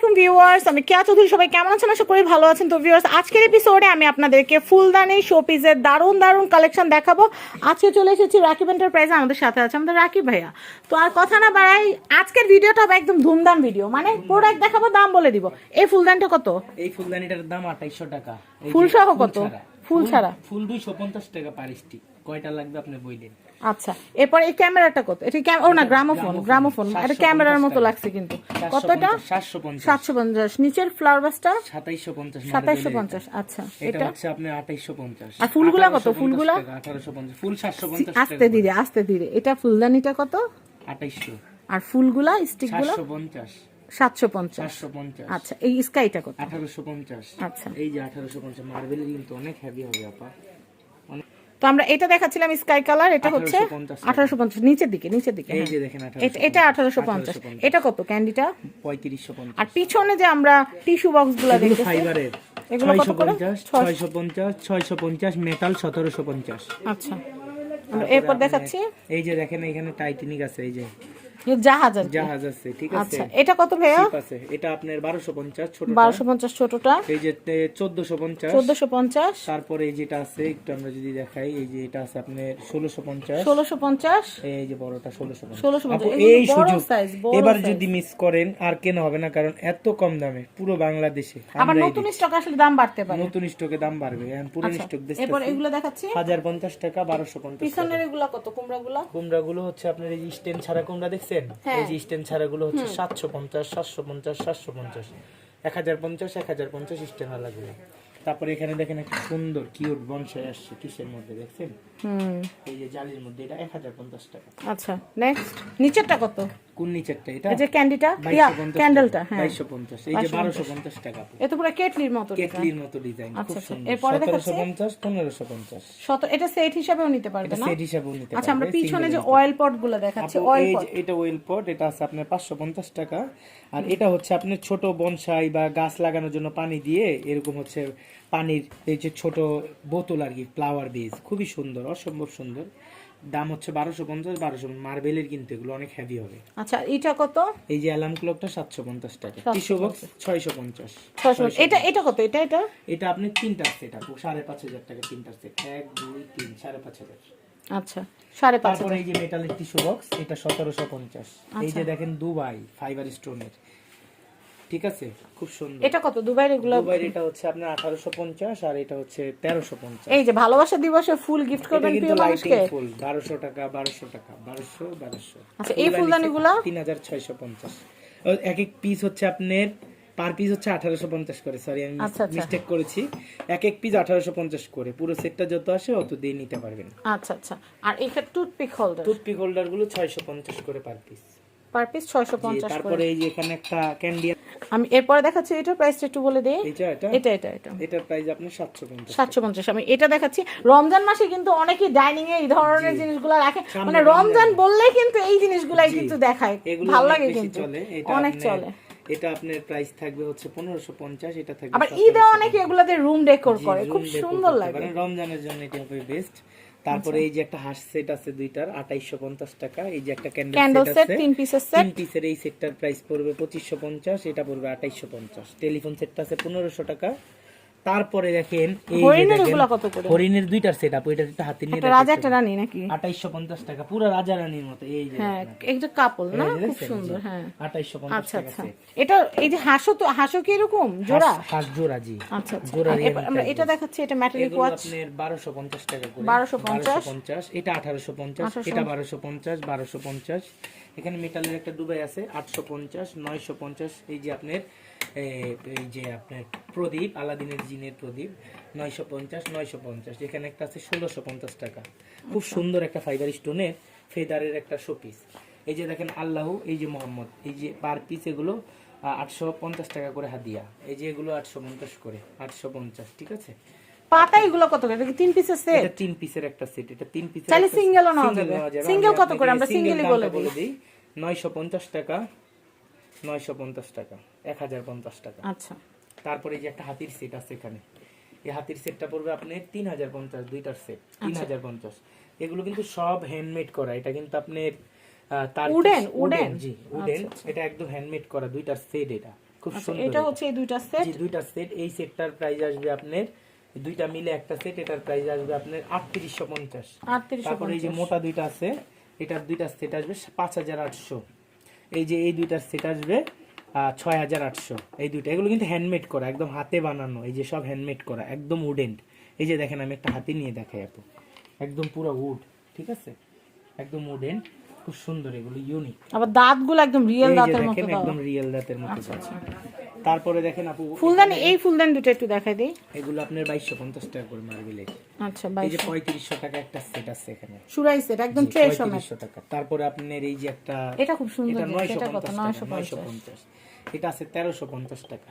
আসসালামাইকুম ভিউয়ার্স আমি কেয়া চৌধুরী সবাই কেমন আছেন? আশা করি ভালো আছেন। তো ভিউয়ার্স আজকের এপিসোডে আমি আপনাদেরকে ফুলদানি শোপিসের দারুণ দারুণ কালেকশন দেখাবো। আজকে চলে এসেছি রাকিব এন্টারপ্রাইজে আমাদের সাথে আছে আমাদের রাকিব ভাইয়া। তো আর কথা না বাড়াই আজকের ভিডিওটা হবে একদম ধুমধাম ভিডিও মানে প্রোডাক্ট দেখাবো দাম বলে দিব। এই ফুলদানিটা কত? এই ফুলদানিটার দাম আঠাইশো টাকা। ফুল সহ কত? ফুল ছাড়া? ফুল দুইশো পঞ্চাশ টাকা পার স্টিক কয়টা লাগবে আপনি বইলেন? আচ্ছা এরপর এই ক্যামেরাটা কত? এটা ও না গ্রামোফোন গ্রামোফোন। এটা ক্যামেরার মতো লাগছে কিন্তু। কতটা? সাতশো পঞ্চাশ। সাতশো পঞ্চাশ। নিচের ফ্লাওয়ার বাসটা সাতাইশো পঞ্চাশ সাতাইশশো পঞ্চাশ আচ্ছা। এটা হচ্ছে আপনি আঠাইশো পঞ্চাশ। আর ফুলগুলা কত? ফুলগুলা? আঠারোশো পঞ্চাশ। ফুল সাতশো পঞ্চাশ আস্তে ধীরে আস্তে ধীরে। এটা ফুলদানিটা কত? আঠাইশো আর ফুলগুলা স্টিকগুলো? সাতশো পঞ্চাশ। সাতশো পঞ্চাশ। সাতশো পঞ্চাশ। আচ্ছা এই স্কাইটা কত? আঠারোশো পঞ্চাশ। আচ্ছা। এই যে আঠারোশো পঞ্চাশ মার্বেল কিন্তু অনেক হেভি হবে আপা। তো আমরা এটা দেখাচ্ছিলাম স্কাই কালার এটা হচ্ছে আঠারোশো পঞ্চাশ। নিচের দিকে নিচের দিকে হ্যাঁ। এটা- আঠারোশো পঞ্চাশ। এটা কত ক্যান্ডিটা পঁয়ত্রিশশো আর পিছনে যে আমরা টিস্যু বক্সগুলো দেখতেছি ফাইবারের এগুলো কত ছয়শো করে? পঞ্চাশ ছয়শো পঞ্চাশ ছয়শো পঞ্চাশ মেটাল সতেরোশো পঞ্চাশ। আচ্ছা। এরপর দেখাচ্ছি। এই যে দেখেন এখানে টাইটানিক আছে এই যে। জাহাজ আর জাহাজ আছে ঠিক আছে। আচ্ছা এটা কত ভাইয়া? আছে এটা আপনার বারোশো পঞ্চাশ ছোট ছোটটা। এই যে চোদ্দশো পঞ্চাশ। চোদ্দশো পঞ্চাশ। তারপরে এই যেটা আছে একটু আমরা যদি দেখাই এই যে এটা আছে আপনার ষোলোশো পঞ্চাশ। ষোলোশো পঞ্চাশ। এই যে বড়টা ষোলোশো পঞ্চাশ। 1650 এই সুযোগ। এবার যদি মিস করেন আর কেন হবে না কারণ এত কম দামে পুরো বাংলাদেশে। আবার নতুন স্টক আসলে দাম বাড়তে পারে। নতুন স্টকে দাম বাড়বে এখন পুরনো স্টক এরপর এগুলো দেখাচ্ছি। হাজার পঞ্চাশ টাকা বারোশো পঞ্চাশ পিছনের এগুলা কত? কুমড়া গুলা কুমড়া গুলো হচ্ছে আপনার এই স্টেন ছাড়া কুমড়া দেখছেন? হ্যাঁ। এই যে গুলো হচ্ছে সাতশো পঞ্চাশ সাতশো পঞ্চাশ সাতশো পঞ্চাশ। এক হাজার পঞ্চাশ এক হাজার পঞ্চাশ স্টেন লাগবে তারপরে এখানে দেখেন একটা সুন্দর কিউট বনসাই আসছে কিসের মধ্যে দেখছেন? এই যে জালির মধ্যে এটা এক হাজার পঞ্চাশ টাকা। আচ্ছা নেক্সট নিচেরটা কত? কোন নিচেরটা? এটা যে ক্যান্ডিটা ইয়া ক্যান্ডেলটা হ্যাঁ। বাইশশো পঞ্চাশ এই যে বারোশো পঞ্চাশ টাকা এ তো পুরো কেটলির মতো কেটলির মতো ডিজাইন খুব আচ্ছা, আচ্ছা। সুন্দর। এরপরে সতেরোশো দেখাচ্ছি? পঞ্চাশ পনেরোশো পঞ্চাশ। শত এটা সেট হিসাবেও নিতে পারবে না? সেট হিসাবেও নিতে আচ্ছা আমরা পিছনে যে অয়েল পটগুলো দেখাচ্ছি অয়েল পট এটা ওয়েল পট এটা আছে আপনার পাঁচশো পঞ্চাশ টাকা। আর এটা হচ্ছে আপনার ছোট বনসাই বা গাছ লাগানোর জন্য পানি দিয়ে এরকম হচ্ছে পানির এই যে ছোট বোতল আর কি ফ্লাওয়ার বেজ খুবই সুন্দর অসম্ভব সুন্দর। দাম হচ্ছে বারোশো পঞ্চাশ বারোশো মার্বেলের কিন্তু এগুলো অনেক হেভি হবে। আচ্ছা এটা কত? এই যে অ্যালার্ম ক্লকটা সাতশো পঞ্চাশ টাকা। টিস্যু বক্স ছয়শো পঞ্চাশ। এটা এটা কত? এটা এটা? এটা আপনি তিনটা সেট আপু সাড়ে পাঁচ হাজার টাকা তিনটা সেট এক দুই তিন সাড়ে পাঁচ হাজার। আচ্ছা সাড়ে পাঁচ তারপরে এই যে মেটালের টিস্যু বক্স এটা সতেরোশো পঞ্চাশ। এই আচ্ছা। যে দেখেন দুবাই ফাইবার স্টোনের ঠিক আছে? খুব সুন্দর। এটা কত? দুবাইয়ের এগুলো? দুবাই এটা হচ্ছে আপনার আঠারোশো পঞ্চাশ আর এটা হচ্ছে তেরোশো পঞ্চাশ। এই যে ভালোবাসা দিবসে ফুল গিফট করবেন প্রিয় মানুষকে? ফুল বারোশো টাকা বারোশো টাকা বারোশো বারোশো। আচ্ছা, এই ফুলদানিগুলা? তিন হাজার ছয়শো পঞ্চাশ। এক এক পিস হচ্ছে আপনার পার পিস হচ্ছে আঠারোশো পঞ্চাশ করে সরি আমি আচ্ছা, আচ্ছা। মিস্টেক করেছি। এক এক পিস আঠারোশো পঞ্চাশ করে পুরো সেটটা যত আসে অত দিয়ে নিতে পারবেন। আচ্ছা আচ্ছা। আর এখানে টুথপিক হোল্ডার টুথপিক হোল্ডারগুলো ছয়শো পঞ্চাশ করে পার পিস পার পিস ছয়শো পঞ্চাশ করে। তারপরে এই যে এখানে একটা ক্যান্ডি আমি এরপরে দেখাচ্ছি প্রাইসটা একটু বলে দিই। এটা এটা? এটা এটা এটা। এটার প্রাইস আপনার সাতশো পঞ্চাশ সাতশো পঞ্চাশ। আমি এটা দেখাচ্ছি। রমজান মাসে কিন্তু অনেকেই ডাইনিং এ এই ধরনের জিনিসগুলো রাখে। মানে রমজান বললে কিন্তু এই জিনিসগুলাই কিন্তু দেখায়। ভালো লাগে কিন্তু। চলে। এটা অনেক চলে। এটা আপনার প্রাইস থাকবে হচ্ছে পনেরোশো পঞ্চাশ এটা থাকবে আবার ঈদে অনেকে এগুলোতে রুম ডেকোর করে। খুব সুন্দর লাগে। পারেন। রমজানের জন্য এটা হবে বেস্ট তারপরে এই যে একটা হাঁস সেট আছে দুইটার আঠাইশো পঞ্চাশ টাকা। এই যে একটা ক্যান্ডেল সেট আছে তিন পিসের সেট তিন পিসের এই সেটটার প্রাইস পড়বে পঁচিশশো পঞ্চাশ এটা পড়বে আঠাইশো পঞ্চাশ। টেলিফোন সেটটা আছে পনেরোশো টাকা তারপরে দেখেন এই হরিণের দুইটার সেট আপু এটা একটা হাতে নিয়ে রাজা একটা রানী নাকি? আঠাইশো পঞ্চাশ টাকা পুরো রাজা রানীর মতো এই যে হ্যাঁ একটা কাপল না? খুব সুন্দর হ্যাঁ। আঠাইশো পঞ্চাশ আচ্ছা টাকা আচ্ছা। এটা এই যে হাঁসও তো হাঁসও কি এরকম? জোড়া? হাঁস- হাঁস জোড়া জি। আচ্ছা আচ্ছা। জোড়া আমরা এটা দেখাচ্ছি এটা ম্যাটালিক এগুলো ওয়াচ আপনার বারোশো পঞ্চাশ টাকা করে। 1250 পঞ্চাশ? এটা আঠারোশো পঞ্চাশ এটা বারোশো পঞ্চাশ বারোশো পঞ্চাশ। এখানে মেটালের একটা দুবাই আছে আটশো পঞ্চাশ নয়শো পঞ্চাশ। এই যে আপনার এই যে আপনার প্রদীপ আলাদিনের জিনের প্রদীপ নয়শো পঞ্চাশ নয়শো পঞ্চাশ এখানে একটা আছে ষোলোশো পঞ্চাশ টাকা। খুব সুন্দর একটা ফাইবার স্টোনের ফেদারের একটা শোপিস এই যে দেখেন আল্লাহ এই যে মোহাম্মদ এই যে পার পিস এগুলো আটশো পঞ্চাশ টাকা করে হাদিয়া। এই যে এগুলো আটশো পঞ্চাশ করে আটশো পঞ্চাশ ঠিক আছে? পাতা এগুলো কত করে? এটা তিন পিসের সেট এটা তিন পিসের একটা সেট এটা তিন পিসের চাইলে একটা- single ও নেওয়া single যাবে। যাবে। কত করে? আমরা single বলে দিই। দিই। নয়শো পঞ্চাশ টাকা নয়শো পঞ্চাশ টাকা এক হাজার পঞ্চাশ টাকা। আচ্ছা। তারপরে এই যে একটা হাতির সেট আছে এখানে। এই হাতির সেটটা পড়বে আপনি তিন হাজার পঞ্চাশ দুইটার সেট তিন আচ্ছা। হাজার পঞ্চাশ। এগুলো কিন্তু সব হ্যান্ডমেড করা এটা কিন্তু আপনার তার Wooden, উডেন জি উডেন আচ্ছা, এটা একদম হ্যান্ডমেড করা দুইটার সেট এটা। খুব আচ্ছা সুন্দর এটা। হচ্ছে এই দুইটা সেট জি দুইটা সেট এই সেটটার প্রাইস আসবে আপনার দুইটা মিলে একটা সেট এটার প্রাইস আসবে আপনার আটত্রিশশো পঞ্চাশ। তারপরে এই যে মোটা দুইটা আছে এটার দুইটা সেট আসবে পাঁচ হাজার আটশো। এই যে এই দুইটার সেট আসবে ছয় হাজার আটশো। এই দুইটা এগুলো কিন্তু হ্যান্ডমেড করা একদম হাতে বানানো এই যে সব হ্যান্ডমেড করা একদম উডেন এই যে দেখেন আমি একটা হাতে নিয়ে দেখাই আপু। একদম পুরো উড ঠিক আছে? একদম উডেন খুব সুন্দর এগুলো ইউনিক আবার দাঁতগুলো একদম রিয়েল দাঁতের মতো দেখেন একদম রিয়েল দাঁতের মতো দেওয়া। তারপরে দেখেন আপু ফুলদানি এই ফুলদানি দুটো একটু দেখাই দিই। এগুলো আপনার বাইশশো পঞ্চাশ টাকা করে মার্বেলের আচ্ছা এই যে পঁয়ত্রিশশো টাকা একটা সেট আছে এখানে। সুরাই সেট একদম ট্রে সমেত পঁয়ত্রিশশো টাকা। তারপরে আপনার এই যে একটা এটা খুব সুন্দর এটা জিনিস, নয়শো এটা আছে তেরোশো পঞ্চাশ টাকা।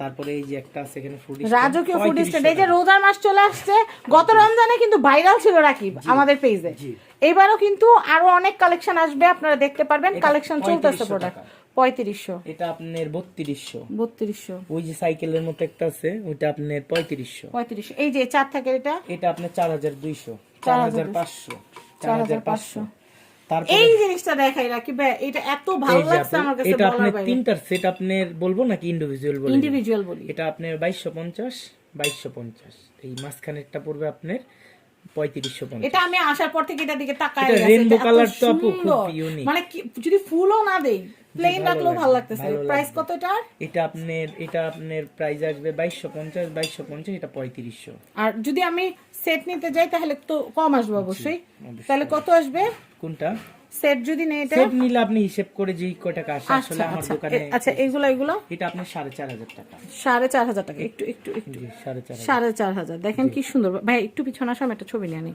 তারপরে এই যে একটা আছে এখানে ফুড রাজকীয় ফুড স্টেট এই যে রোজার মাস চলে আসছে গত রমজানে কিন্তু ভাইরাল ছিল রাকিব আমাদের পেজে জি। এবারও কিন্তু আরও অনেক কালেকশন আসবে আপনারা দেখতে পারবেন। কালেকশন চলতেছে 3500 প্রোডাক্ট। পঁয়ত্রিশশো। এটা আপনার বত্রিশশো। বত্রিশশো। ওই যে সাইকেলের মতো একটা আছে ওইটা আপনার পঁয়ত্রিশশো। পঁয়ত্রিশশো। এই যে চার থাকে এটা? এটা আপনার চার হাজার দুইশো। চার হাজার পাঁচশো। চার হাজার পাঁচশো। এই জিনিসটা দেখাই ভাই এটা এত ভালো লাগছে আমার কাছে এটা আপনার তিনটার সেট আপনার বলব নাকি ইন্ডিভিজুয়াল বলব ইন্ডিভিজুয়াল বলি। এটা আপনার বাইশশো পঞ্চাশ বাইশশো পঞ্চাশ। এই মাঝখানেরটা পড়বে আপনার পঁয়ত্রিশশো এটা আমি আসার পর থেকে এটা দিকে তাকায় এত colour তো আপু খুব সুন্দর। মানে যদি ফুলও না দেই প্লেন রাখলেও ভালো লাগতেছে। প্রাইস। কত এটা এটা আপনার এটা আপনার প্রাইস আসবে বাইশশো পঞ্চাশ বাইশশো পঞ্চাশ এটা পঁয়ত্রিশশো। আর যদি আমি সেট নিতে যাই তাহলে তো কম আসবে অবশ্যই। তাহলে কত আসবে? কোনটা? সেট যদি নেই এটা? সেট নিলে আপনি হিসেব করে যে কয় টাকা আসে আসলে আচ্ছা আমার আচ্ছা। দোকানে আচ্ছা এগুলো এগুলো? এটা আপনার টাকা। টাকা একটু একটু একটু। দেখেন কি সুন্দর। ভাই একটু পিছনে আসো আমি একটা ছবি নিয়ে আনি।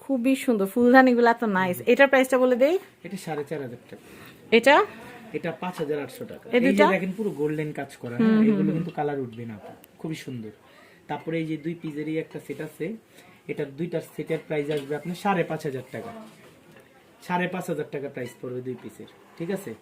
খুবই সুন্দর। ফুলদানি গুলো এত নাইস এটার প্রাইসটা বলে দেই। এটা সাড়ে চার হাজার টাকা। এটা? এটা পাঁচ হাজার আটশো টাকা। এই যে দেখেন পুরো গোল্ডেন কাজ করা? এগুলো কিন্তু কালার উঠবে না। খুবই সুন্দর। তারপরে এই যে দুই পিসেরই একটা সেট আছে এটার দুইটার সেটের প্রাইস আসবে আপনার সাড়ে পাঁচ হাজার টাকা। সাড়ে পাঁচ হাজার টাকা প্রাইস পড়বে দুই পিসের ঠিক আছে?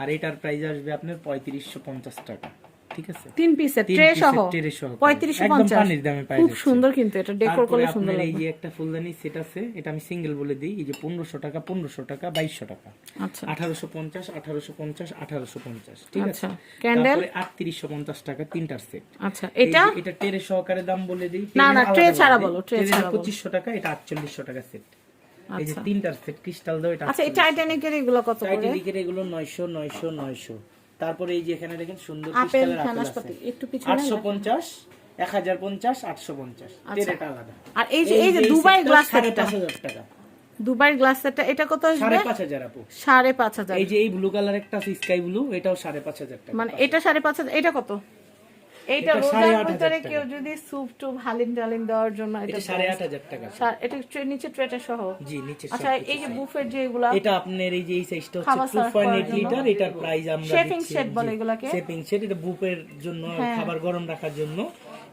আর এটার প্রাইস আসবে আপনার পঁয়ত্রিশশো পঞ্চাশ টাকা। ঠিক আছে? তিন পিসের ট্রে সহ এর সহ। পঁয়ত্রিশশো একদম পানির দামে পাওয়া খুব সুন্দর কিন্তু এটা ডেকোর করলে সুন্দর আপনার এই যে একটা ফুলদানি সেট আছে এটা আমি সিঙ্গেল বলে দিই এই যে পনেরোশো টাকা পনেরোশো টাকা বাইশশো টাকা। আচ্ছা। আঠারোশো পঞ্চাশ আঠারোশো পঞ্চাশ আঠারোশো পঞ্চাশ ঠিক আছে? ক্যান্ডেল তারপরে আটত্রিশশো পঞ্চাশ টাকা তিনটার সেট আচ্ছা এটা? এটা টেরে সহকারে দাম বলে দিই না, ছাড়া বলো, ছাড়া টাকা এটা আটচল্লিশশো টাকা সেট এই যে আচ্ছা। তিনটার সেট ক্রিস্টাল দাও এটা আচ্ছা এই টাইটানিকের এগুলো কত করে? টাইটানিকের এগুলো নয়শো নয়শো নয়শো। তারপরে এই যে এখানে দেখেন সুন্দর আপেল নাশপাতি একটু পিছনে আটশো না? পঞ্চাশ এক হাজার পঞ্চাশ আটশো পঞ্চাশ। টেরেটা আলাদা। আর এই যে এই যে দুবাই গ্লাস সেটটা। পাঁচ হাজার টাকা। দুবাই গ্লাস সেটটা এটা কত আসবে? সাড়ে পাঁচ হাজার আপু। সাড়ে পাঁচ হাজার। এই যে এই ব্লু কালার একটা আছে স্কাই ব্লু এটাও সাড়ে পাঁচ হাজার টাকা। মানে এটা সাড়ে পাঁচ হাজার এটা কত? এইটা রোজার আট হাজার ভিতরে টাকা। কেউ যদি স্যুপ টুপ হালিম টালিম দেওয়ার জন্য এটা টাকা। এটা নিচে ট্রেটা সহ। জি নিচে আচ্ছা এই যে এটা আপনার এই যে এই সাইজটা খাবার হচ্ছে টু serve পয়েন্ট করার এইট জন্য। লিটার এটার প্রাইস আমরা Shaping set বলে এগুলাকে? শেপিং সেট এটা বুফের জন্য হ্যাঁ। খাবার গরম রাখার জন্য।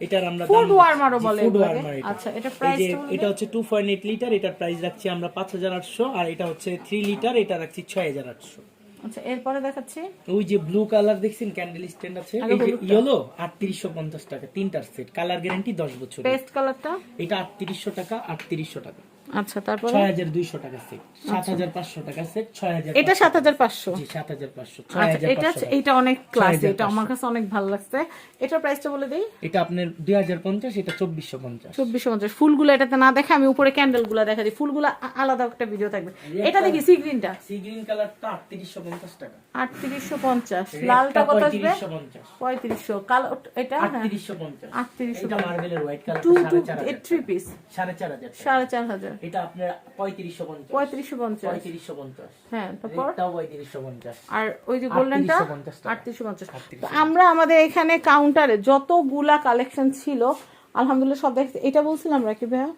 এটার আমরা ফুড ওয়ার্মারও বলে ফুড ওয়ার্মার আচ্ছা এটা প্রাইস এটা হচ্ছে টু পয়েন্ট এইট লিটার এটার প্রাইস রাখছি আমরা পাঁচ হাজার আটশো আর এটা হচ্ছে থ্রি লিটার এটা রাখছি ছয় হাজার আটশো। আচ্ছা এরপরে দেখাচ্ছি। ওই যে ব্লু কালার দেখছেন ক্যান্ডেল স্ট্যান্ড আছে? এই যে ইয়েলো আটত্রিশশো পঞ্চাশ টাকা তিনটার সেট কালার গ্যারান্টি দশ বছর পেস্ট কালারটা এটা আটত্রিশশো টাকা আটত্রিশশো টাকা। আচ্ছা তারপর? 6200 টাকা আচ্ছা। সেট 7500 টাকা সেট 6000 এটা 7500 জি 7500 আচ্ছা, এটা এটা অনেক ক্লাসি এটা আমার কাছে অনেক ভালো লাগছে। এটা প্রাইসটা বলে দেই? এটা আপনার 2050 এটা 2450 2450 ফুলগুলো এটাতে না দেখে আমি উপরে ক্যান্ডেলগুলো দেখা দিই। ফুলগুলো আলাদা একটা ভিডিও থাকবে। এটা দেখি সি গ্রিনটা সি গ্রিন কালারটা 3850 টাকা। 3850 লালটা কত আসবে? 3550 কালো এটা হ্যাঁ। 3850 3850 এটা মার্বেলের হোয়াইট কালার 2 2 3 পিস 4500 4500 এটা আপনার পঁয়ত্রিশশো পঞ্চাশ। পঁয়ত্রিশশো পঞ্চাশ। পঁয়ত্রিশশো পঞ্চাশ। হ্যাঁ তারপর এটাও পঁয়ত্রিশশো পঞ্চাশ। আর ওই যে গোল্ডেনটা? 3850 টাকা। আটত্রিশশো পঞ্চাশ। তো আমরা আমাদের এখানে কাউন্টারে যতগুলা কালেকশন ছিল আলহামদুলিল্লাহ সব দেখছি এটা বলছিলাম রাখি ভাইয়া?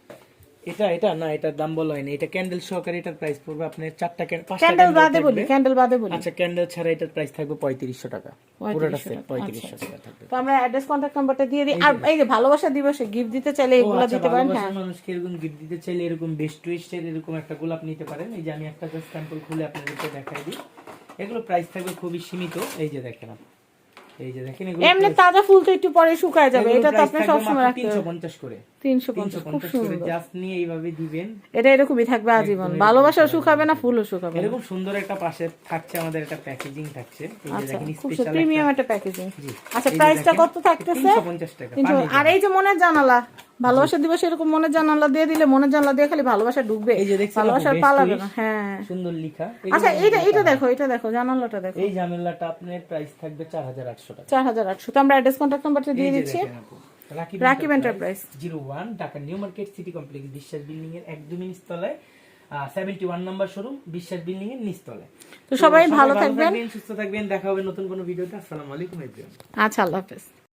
এটা এটা না এটার দাম বলা হয়নি। এটা ক্যান্ডেল সহকারে এটার প্রাইস পড়বে আপনার চারটা ক্যান্ডেল ক্যান্ডেল বাদে বলি ক্যান্ডেল বাদে বলি। আচ্ছা ক্যান্ডেল ছাড়া এটার প্রাইস থাকবে পঁয়ত্রিশশো টাকা। পুরোটা সেট পঁয়ত্রিশশো আচ্ছা, টাকা থাকবে। তো আমরা অ্যাড্রেস কন্ট্যাক্ট নাম্বারটা দিয়ে দিই। আর এই যে ভালোবাসা দিবসে গিফট দিতে চাইলে এগুলো আচ্ছা, দিতে পারেন হ্যাঁ। মানুষকে এরকম গিফট দিতে চাইলে এরকম বেস্ট টুইস্টের এরকম একটা গোলাপ নিতে পারেন। এই যে আমি একটা জাস্ট স্যাম্পল খুলে আপনাদেরকে দেখাই দিই। এগুলো প্রাইস থাকবে খুবই সীমিত। এই যে দেখেন এই যে দেখেন এগুলো এমনি তাজা ফুল তো একটু পরে শুকায় যাবে। এটা তো আপনি সবসময় রাখতে তিনশো হবে পঞ্চাশ করে। তিনশো তিনশো পঞ্চাশ খুব সুন্দর। জাস্ট নিয়ে এইভাবে দিবেন। এটা এরকমই থাকবে আজীবন। ভালোবাসাও শুকাবে না ফুলও শুকাবে এরকম সুন্দর একটা পাশে থাকছে আমাদের একটা প্যাকেজিং থাকছে। আচ্ছা খুব প্রিমিয়াম একটা প্যাকেজিং আচ্ছা প্রাইসটা কত থাকতেছে? 350 টাকা আর এই যে মনের জানালা ভালোবাসা দিবস এরকম মনের জানালা দিয়ে দিলে মনের জানালা দিয়ে খালি ভালোবাসা ঢুকবে। এই যে দেখছেন ভালোবাসার আপু, পালাবে না হ্যাঁ। সুন্দর লিখা। আচ্ছা যে এইটা এইটা দেখো এটা দেখো জানালাটা দেখো। এই জামেলাটা আপনার প্রাইস থাকবে চার হাজার আটশো টাকা। চার হাজার আটশো। তো আমরা অ্যাড্রেস কন্ট্যাক্ট নাম্বারটা দিয়ে দিচ্ছি। Rakib enterprise zero one Dhaka new market city complex Biswas building এর একদম নিচতলায়। Seventy one number showroom Biswas building এর নিচতলায়। তো সবাই ভালো থাকবেন। সুস্থ থাকবেন দেখা হবে নতুন কোনো ভিডিওতে। আসসালামু আলাইকুম এভরিওয়ান আচ্ছা আল্লাহ হাফেজ।